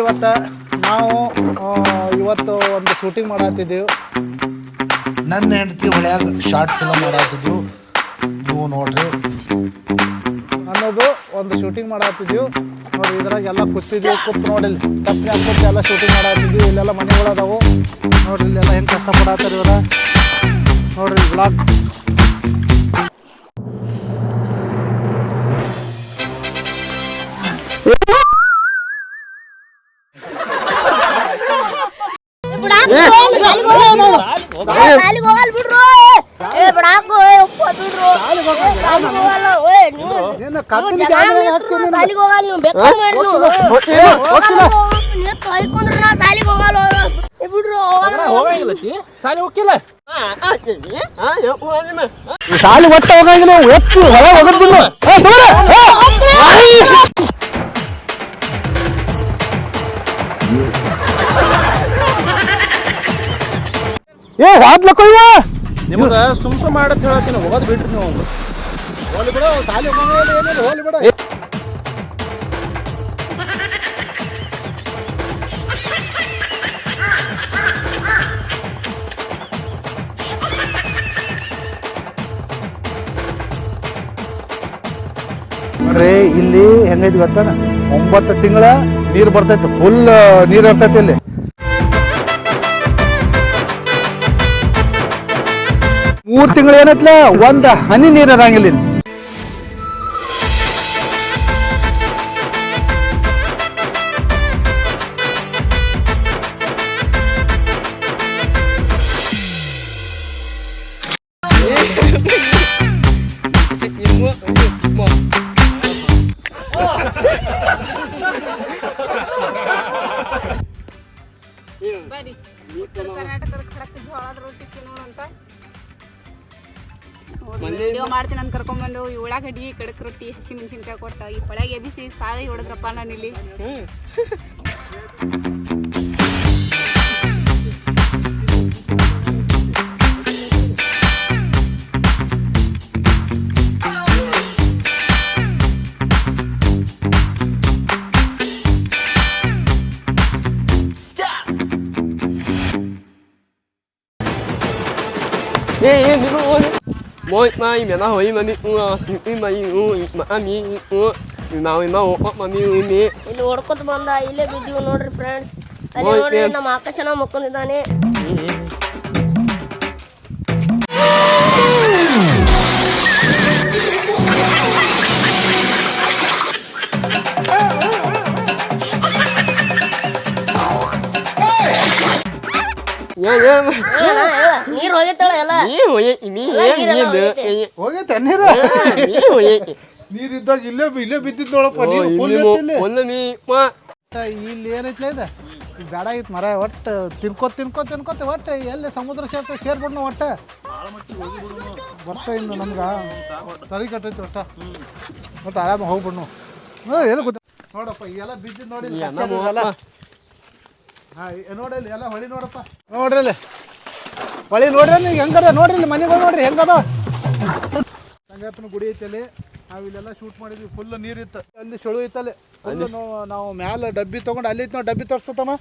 ಇವತ್ತ ನಾವು ಇವತ್ತು ಒಂದು ಶೂಟಿಂಗ್ ಮಾಡತ್ತಿದ್ದೀವಿ ನನ್ನ ಹೆಂಡತಿ ಹೊಳ್ಯಾಗ ಶಾರ್ಟ್ ಫಿಲಮ್ ಮಾಡತ್ತಿದ್ದೀವಿ ನೀವು ನೋಡ್ರಿ. ಅನ್ನೋದು ಒಂದು ಶೂಟಿಂಗ್ ಮಾಡತ್ತಿದ್ದೀವಿ ನೋಡಿ ಇದ್ರಾಗ ಎಲ್ಲ ಕೂತಿದ್ವಿ ಕುಪ್ಪು ನೋಡಿ ಇಲ್ಲಿ ತಪ್ಪನೆ ಹಾಕ್ಬಿಟ್ಟು ಎಲ್ಲ ಶೂಟಿಂಗ್ ಮಾಡತ್ತಿದ್ವಿ ಇಲ್ಲೆಲ್ಲ ಮನೆಗಳು ಅದಾವು. ನೋಡ್ರಿ ಇಲ್ಲೆಲ್ಲ ಹೆಂಗೆ ಕಷ್ಟಪಡತ್ತಾರ ಇವರ. ನೋಡ್ರಿ ಬ್ಲಾಗ್ ಸಾಲಿಗೆ ಹೋಗಲ್ ಬಿಡ್ರು. ಏ ಬಿಡಾಕು ಒಪ್ಪ ಬಿಡ್ರು. ಸಾಲಿಗೆ ಹೋಗಲ್ಲ ಓ ನೀವು ಏನು ಕಬ್ಬಿನ ಜಾಗದಾಗ ಹಾಕ್ತೀನಿ ನೀನು. ಸಾಲಿಗೆ ಹೋಗಲ್ಲ ನೀವು ಬೇಕು ಮಾಡಿ ನೀವು ತೊಯ್ಕೊಂಡ್ರೆ ನಾ ಸಾಲಿಗೆ ಹೋಗಲ್ಲ ಏ ಬಿಡ್ರು ಹೋಗಲ್ಲ. ಹೋಗಂಗಿಲ್ಲತಿ ಸಾಲಿ ಹೋಗಿಲ್ಲ ಶಾಲೆ ಒಟ್ಟ ಹೋಗಂಗಿಲ್ಲ ಎತ್ತು ಹೊರ ಹೋಗೋದಿಲ್ಲ ಏ, ತಗೋರೆ, ಏ. ವಾದ್ಲಕ್ಕ ಇವ? ನಿಮ್ಗ ಸುಮ್ ಸುಮ್ ಮಾಡತ್ ಹೇಳತ್ತೀನಿ ಹೋಗೋದ್ ಬಿಡ್ರಿ ನೀವು ಹೋಲಿ ಬಿಡ ಸಾಲಿ ಏನಿಲ್ಲ ಹೋಲಿ ಬಿಡ. ನೋಡ್ರಿ ಇಲ್ಲಿ ಹೆಂಗೈತಿ ಗೊತ್ತಾನ? ಒಂಬತ್ತು ತಿಂಗಳ ನೀರು ಬರ್ತೈತಿ ಫುಲ್ ನೀರು ಇರ್ತೈತಿ ಇಲ್ಲಿ. ಮೂರ್ ತಿಂಗಳು ಏನತ್ಲ? ಒಂದ ಹನಿ ನೀರ್ ಇರಂಗಿಲ್ಲ ಬರ್ರಿ ಉತ್ತರ ಕರ್ನಾಟಕದ ಖಡಕ್ ಜೋಳದ ರೊಟ್ಟಿ ತಿನ್ನೋಣ ಅಂತ ವಿಡಿಯೋ ಮಾಡ್ತೀನಿ ಅಂತ ಕರ್ಕೊಂಡ್ಬಂದು ಈ ಉಳ್ಳಾಗಡ್ಡಿ ಕಡಕ್ ರೊಟ್ಟಿ ಹಸಿ ಮೆಣಸಿನ್ಕಾಯಿ ಕೊಟ್ಟ ಈ ಹೊಳೆಗೆ ಎಬ್ಬಿಸಿ ಸಾಲಿ ಹೊಡೆದ್ರಪ್ಪ ನಾನು ಇಲ್ಲಿ ಏ ಏನು mỗi mai mẹ nó hỏi mà mi ua mi mà ua mà mi ua mà mi ua mi ಇಲ್ಲಿ ಹೊಡ್ಕೊತ ಬಂದ ಇಲ್ಲೇ ಬಿದ್ದೀವಿ ನೋಡ್ರಿ ಫ್ರೆಂಡ್ಸ್ ಅಲ್ಲಿ ನೋಡ್ರಿ? ನಮ್ಮ ಆಕಾಶನ ಮಕ್ಕೊಂಡಿದ್ದಾನೆ ನೀರ್ ಇದ್ದಾಗ ಇಲ್ಲೇ ಇಲ್ಲೇ ಬಿದ್ದಿದ್ ನೋಡಪ್ಪ ನೀರು ಫುಲ್ ಒಳ್ಳೆ ನೀ ಇಲ್ಲಿ ಏನೈತಿ ಅದ ಬೇಡ ಐತೆ ಮರ ಒಟ್ಟು ತಿನ್ಕೋತ ತಿನ್ಕೋತ ತಿನ್ಕೋತ ಒಟ್ಟು ಎಲ್ಲಿ ಸಮುದ್ರ ಸೇರ್ತ ಸೇರ್ಬಿಡ್ನು ಒಟ್ಟ. ಬರ್ತಾ ಇನ್ನು ನಮ್ಗೆ. ಸರಿ ಕಟ್ಟೈತಿ ಒಟ್ಟ. ಮತ್ತೆ ಆರಾಮ ಹೋಗ್ಬಿಡ್ನು. ಏನು ಗೊತ್ತ ನೋಡಪ್ಪ ಎಲ್ಲ ಬಿದ್ದಿದ್ದು ನೋಡಿ ನೋಡ್ರಿ ಎಲ್ಲ ಹೊಳಿ ನೋಡಪ್ಪ. ನೋಡ್ರಿ ಹೊಳಿ ನೋಡ್ರಿ ಹೆಂಗದ? ನೋಡ್ರಿ ಇಲ್ಲಿ ಮನೆಗಳು ನೋಡ್ರಿ ಹೆಂಗದ? ಸಂಗಪ್ಪನ ಗುಡಿ ಐತಲ್ಲಿ. ನಾವು ಇಲ್ಲೆಲ್ಲ ಶೂಟ್ ಮಾಡಿದ್ವಿ ಫುಲ್ ನೀರಿತ್ತು ಅಲ್ಲಿ ಚಳು ಐತಲ್ಲಿ. ಅಲ್ಲಿ? ನಾವು ಮ್ಯಾಲ ಡಬ್ಬಿ ತಗೊಂಡು ಅಲ್ಲಿ ಇತ್ತು ನಾವು ಡಬ್ಬಿ ತೋರಿಸ್ತಮ್ಮ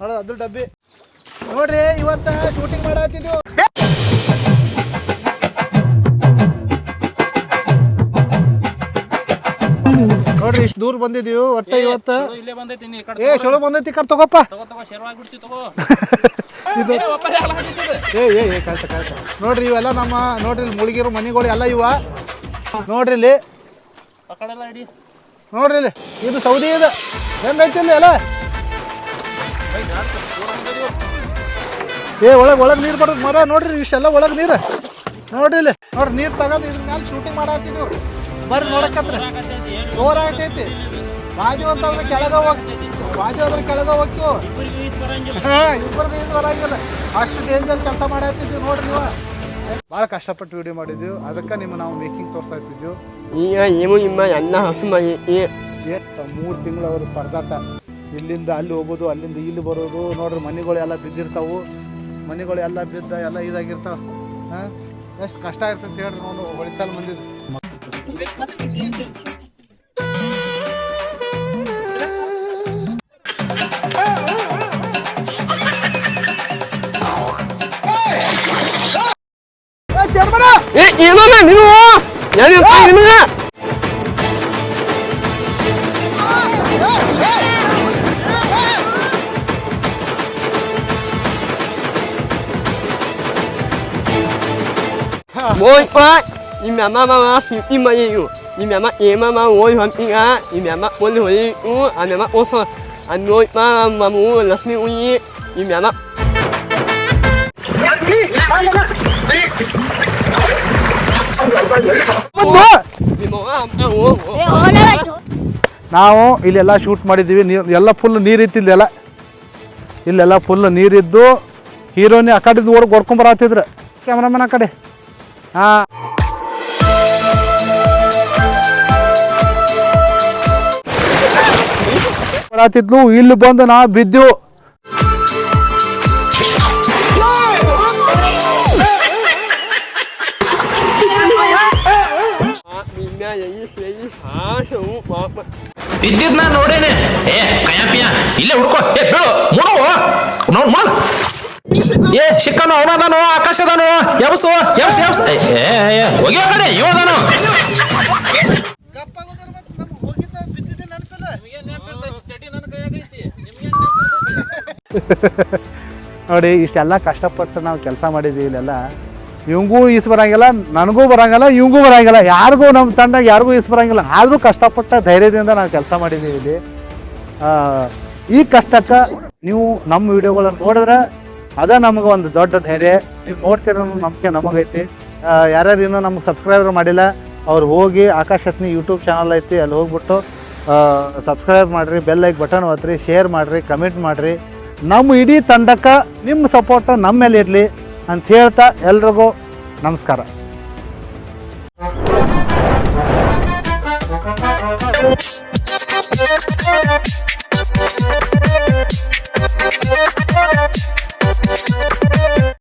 ನೋಡ ಅದ್ರ ಡಬ್ಬಿ. ನೋಡ್ರಿ ಇವತ್ತ ಶೂಟಿಂಗ್ ಮಾಡತ್ತಿದ್ವಿ ನೋಡ್ರಿ ಇಷ್ಟು ದೂರ ಬಂದಿದೀವಿ ಒಟ್ಟ ಇವತ್ತ. ಇಲ್ಲೇ ಬಂದೈತಿ ನೀ ಕಡೆ ಏ ಚಲೋ ಬಂದೈತಿ ಕಟ್ ತಗೋಪ್ಪ. ತಗೋ ತಗೋ ಶೇರ್ವಾಗಿ ಬಿಡ್ತಿ ತಗೋ. ಇದು ಏ. ಏ ಏ ಏ ಕಳ್ಸ ಕಳ್ಸ ನೋಡ್ರಿ ಇವೆಲ್ಲ ನಮ್ಮ ನೋಡ್ರಿ ಇಲ್ಲಿ ಮುಳುಗಿರೋ ಮನೆಗಳು ಎಲ್ಲ ಇವ. ನೋಡ್ರಿ ಇಲ್ಲಿ. ಆ ಕಡೆ ಎಲ್ಲ ಹಿಡಿ ನೋಡ್ರಿ ಇಲ್ಲಿ. ಇದು ಸೌದಿ ಇದು. ಹೆಂಗೈತಿ ಇಲ್ಲಿ ಎಲ್ಲ? ಏ ಒಳಗೆ ಒಳಗೆ ನೀರು ಬರೋದು ಮರ. ನೋಡ್ರಿ ಇಷ್ಟೆಲ್ಲ ಒಳಗೆ ನೀರು. ನೋಡ್ರಿ ಇಲ್ಲಿ. ನೋಡ್ರಿ ನೀರು ತಗೊಂಡು ಇದ್ರ ಮೇಲೆ ಶೂಟಿಂಗ್ ಮಾಡತ್ತಿದ್ವು ಬರ್ರಿ ನೋಡಕತ್ರ. ಜೋರ್ ಆಗ್ತೈತಿ ಬಾಜು ಅಂತಂದ್ರೆ ಕೆಳಗ ಹೋಗ್ತಿ ಬಾಜು ಅಂದ್ರೆ ಕೆಳಗ ಹೋಗ್ತೀವಿ ಇಬ್ಬರದ ಇದು ಬರಂಗಿಲ್ಲ. ಅಷ್ಟು ಡೇಂಜರ್ ಕೆಲಸ ಮಾಡತ್ತಿದ್ವಿ ನೋಡ್ರಿ ನೀವು ಭಾಳ ಕಷ್ಟಪಟ್ಟು ವಿಡಿಯೋ ಮಾಡಿದ್ವಿ. ಅದಕ್ಕೆ ನಿಮ್ಮ ನಾವು ಮೇಕಿಂಗ್ ತೋರಿಸ್ತಾ ಇರ್ತಿದ್ವಿ. ಈಗ ನೀವು ನಿಮ್ಮ ye ಮೂರು ತಿಂಗಳು ಅವರು ಪರದಾಟ. ಇಲ್ಲಿಂದ ಅಲ್ಲಿ ಹೋಗೋದು ಅಲ್ಲಿಂದ ಇಲ್ಲಿ ಬರೋದು. ನೋಡ್ರಿ ಮನೆಗಳು ಎಲ್ಲ ಬಿದ್ದಿರ್ತಾವು. ಮನೆಗಳು ಎಲ್ಲ ಬಿದ್ದ ಎಲ್ಲ ಇದಾಗಿರ್ತಾವ. ಹಾಂ ಎಷ್ಟು ಕಷ್ಟ ಇರ್ತೈತೆ ಹೇಳ್ರಿ ನೋಡಿ ಒಡಿಸಾಲ ಮಂದಿ ಚೇರ್ಮನ ಏ ಏನಲ್ಲ ನೀನು ಏನಪ್ಪ ನಿನಗ Boy, fuck! ಇನ್ನ ಇಲ್ಲೆಲ್ಲ ಶೂಟ್ ಮಾಡಿದ್ದೀವಿ. ಸಿಮ್ಮ ನಿಯು ನಿಮ್ಮ ಅಮ್ಮ ಏನು ಓಯ್ ಉ ಉಯಿ ಫುಲ್ ನೀರಿದ್ದು ಹೀರೋನಿ ಆ ಕಡೆ ಹೀರೋನೇ ಅಕಡೆದು ಓಡ್ಕೊಂಡು ಕ್ಯಾಮ್ರಾಮನ್ ಆ ಕಡೆ. ಹಾಂ. ಬರತ್ತಿದ್ಲು ಇಲ್ಲಿ ಬಂದು ನಾ ಬಿದ್ದು. ಇದ್ದಿದ್ ನಾ ನೋಡೇನೆ. ಏ ಕಯ್ಯಪ್ಪಿಯ ಇಲ್ಲೇ ಹುಡ್ಕೋ. ಏ ಬೀಳು ಮುಡು ನೋಡ್ ಮುಳು ಏ, ಶಿಕ್ಕನು, ಅವನದಾನು, ಆಕಾಶದಾನು, ಎಬ್ಸು, ಎಬ್ಸ್ ಎಬ್ಸ್. ಏ ಹೋಗಿ ಕಡೆ ಇವ ನೋಡಿ, ಇಷ್ಟೆಲ್ಲ ಕಷ್ಟಪಟ್ಟು ನಾವು ಕೆಲಸ ಮಾಡಿದ್ದೀವಿ ಇಲ್ಲೆಲ್ಲ. ಇವಂಗೂ ಈಸ್ ಬರಂಗಿಲ್ಲ, ನನಗೂ ಬರಂಗಿಲ್ಲ, ಇವಂಗೂ ಬರೋಂಗಿಲ್ಲ. ಯಾರಿಗೂ ನಮ್ಮ ತಂಡ ಯಾರಿಗೂ ಈಸ್ ಬರಂಗಿಲ್ಲ. ಆದರೂ ಕಷ್ಟಪಟ್ಟ ಧೈರ್ಯದಿಂದ ನಾವು ಕೆಲಸ ಮಾಡಿದ್ದೀವಿ ಇಲ್ಲಿ. ಈ ಕಷ್ಟಕ್ಕೆ ನೀವು ನಮ್ಮ ವಿಡಿಯೋಗಳನ್ನು ನೋಡಿದ್ರೆ ಅದೇ ನಮಗೆ ಒಂದು ದೊಡ್ಡ ಧೈರ್ಯ. ನೀವು ನೋಡ್ತಿರೋ ನಂಬಿಕೆ ನಮಗೈತಿ. ಯಾರ್ಯಾರು ಇನ್ನೂ ನಮ್ಗೆ ಸಬ್ಸ್ಕ್ರೈಬರ್ ಮಾಡಿಲ್ಲ, ಅವ್ರು ಹೋಗಿ ಆಕಾಶ್ ಹತ್ನಿ ಯೂಟ್ಯೂಬ್ ಚಾನಲ್ ಐತಿ, ಅಲ್ಲಿ ಹೋಗ್ಬಿಟ್ಟು ಸಬ್ಸ್ಕ್ರೈಬ್ ಮಾಡಿರಿ ಬೆಲ್ ಲೈಕ್ ಬಟನ್ ಒತ್ತಿರಿ ಶೇರ್ ಮಾಡಿರಿ ಕಮೆಂಟ್ ಮಾಡಿರಿ. ನಮ್ಮ ಇಡೀ ತಂಡಕ್ಕೆ ನಿಮ್ಮ ಸಪೋರ್ಟ್ ನಮ್ಮ ಮೇಲೆ ಇರಲಿ ಅಂತ ಹೇಳ್ತಾ ಎಲ್ರಿಗೂ ನಮಸ್ಕಾರ.